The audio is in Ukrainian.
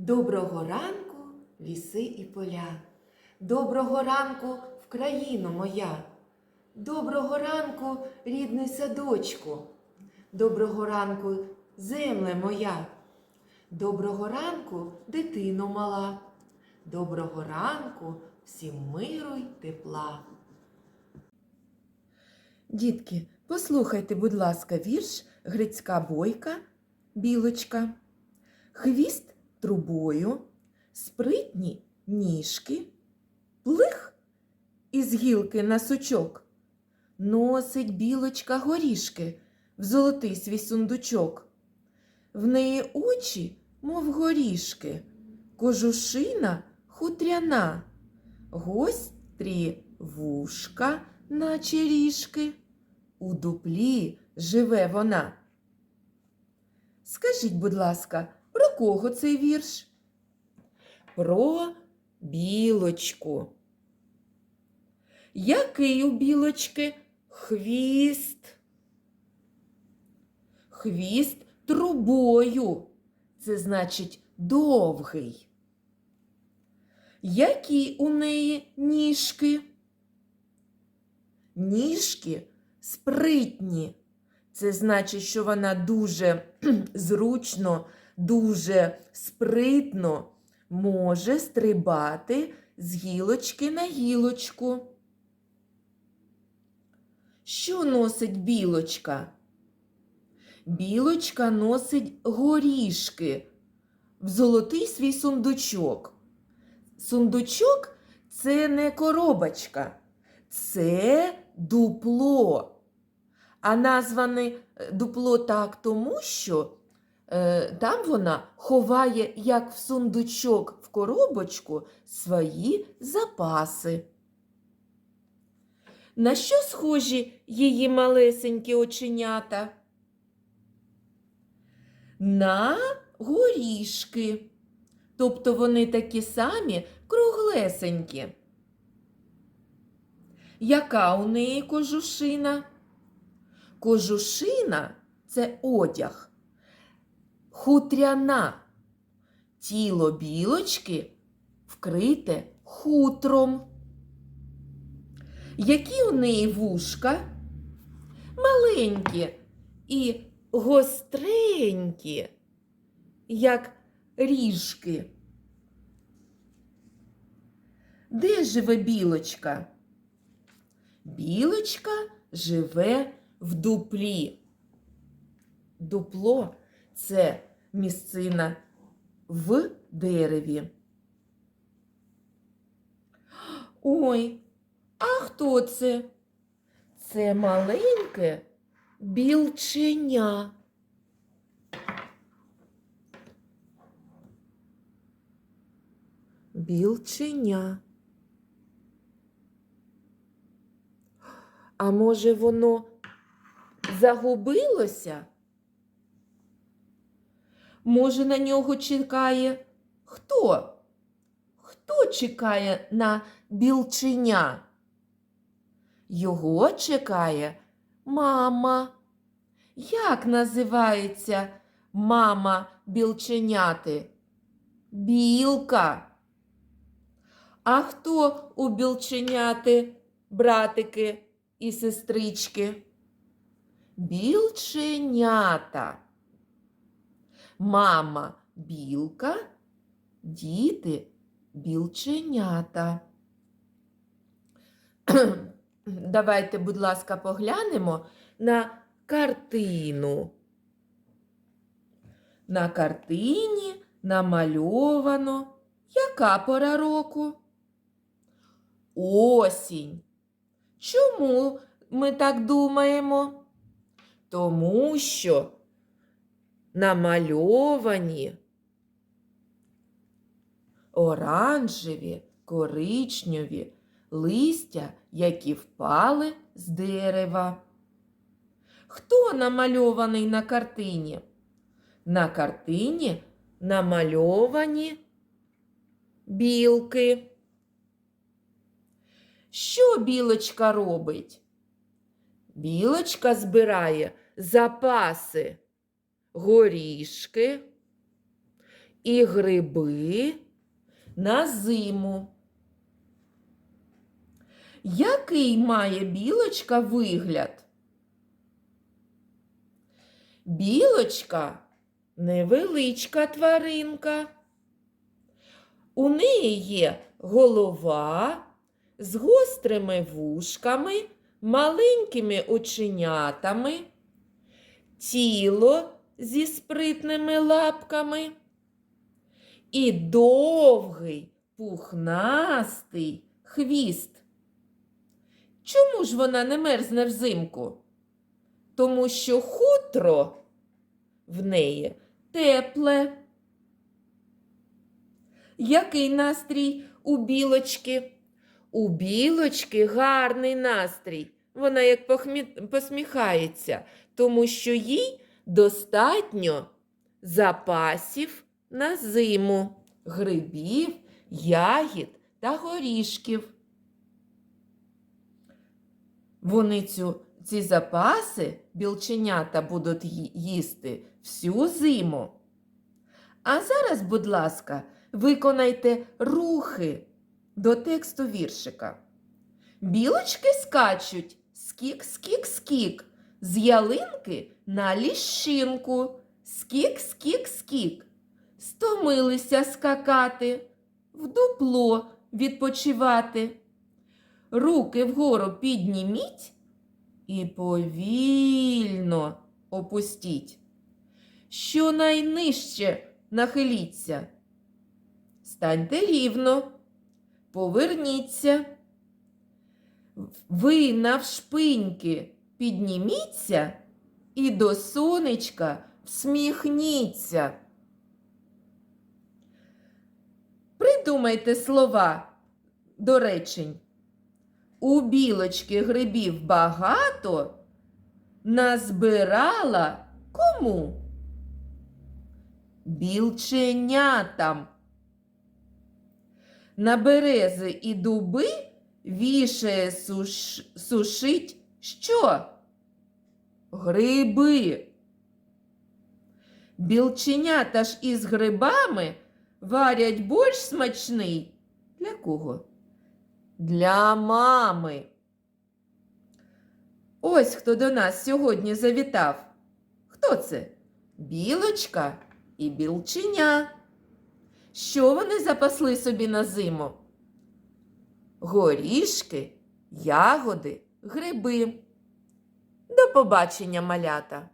Доброго ранку, ліси і поля. Доброго ранку, Вкраїно моя. Доброго ранку, рідний садочку. Доброго ранку, земле моя. Доброго ранку, дитино мала. Доброго ранку, всім миру й тепла. Дітки, послухайте, будь ласка, вірш Грицька бойка, білочка. Хвіст трубою, спритні ніжки, плих із гілки на сучок. Носить білочка горішки в золотий свій сундучок. В неї очі, мов горішки, кожушина хутряна, гострі вушка, наче ріжки. У дуплі живе вона. Скажіть, будь ласка, про кого цей вірш? Про білочку. Який у білочки хвіст? Хвіст трубою. Це значить довгий. Які у неї ніжки? Ніжки спритні. Це значить, що вона дуже зручно, дуже спритно може стрибати з гілочки на гілочку. Що носить білочка? Білочка носить горішки в золотий свій сундучок. Сундучок це не коробочка, це дупло. А назване е, дупло так тому, що там вона ховає, як в сундучок в коробочку, свої запаси. На що схожі її малесенькі оченята? На горішки. Тобто вони такі самі круглесенькі. Яка у неї кожушина? Кожушина це одяг, хутряна. Тіло білочки вкрите хутром. Які у неї вушка? Маленькі і гостренькі, як ріжки. Де живе білочка? Білочка живе в дуплі. Дупло це місцина в дереві. Ой, а хто це? Це маленьке білченя. Білченя. А може воно загубилося? Може, на нього чекає хто? Хто чекає на білченя? Його чекає мама. Як називається мама білченяти? Білка. А хто у білченяти братики і сестрички? Білченята. Мама білка, діти білченята. Давайте, будь ласка, поглянемо на картину. На картині намальовано яка пора року? Осінь. Чому ми так думаємо? Тому що намальовані оранжеві, коричневі листя, які впали з дерева. Хто намальований на картині? На картині намальовані білки. Що білочка робить? Білочка збирає запаси горішки і гриби на зиму. Який має білочка вигляд? Білочка невеличка тваринка. У неї є голова з гострими вушками, маленькими оченятами, тіло зі спритними лапками і довгий пухнастий хвіст. Чому ж вона не мерзне взимку? Тому що хутро в неї тепле. Який настрій у білочки? У білочки гарний настрій. Вона як посміхається, тому що їй достатньо запасів на зиму, грибів, ягід та горішків. Вони цю, ці запаси білченята будуть їсти всю зиму. А зараз, будь ласка, виконайте рухи до тексту віршика. Білочки скачуть скік, скік, скік, з ялинки на ліщинку. Скік, скік, скік. Стомилися скакати, в дупло відпочивати. Руки вгору підніміть і повільно опустіть. Що найнижче нахиліться. Станьте рівно, поверніться. Ви навшпиньки підніміться і до сонечка всміхніться. Придумайте слова до речень. У білочки грибів багато назбирала кому? Білченятам. На берези і дуби вішає суш... сушить що? Гриби. Білченята ж із грибами варять борщ смачний. Для кого? Для мами. Ось хто до нас сьогодні завітав. Хто це? Білочка і білченя. Що вони запасли собі на зиму? Горішки, ягоди, гриби. До побачення, малята!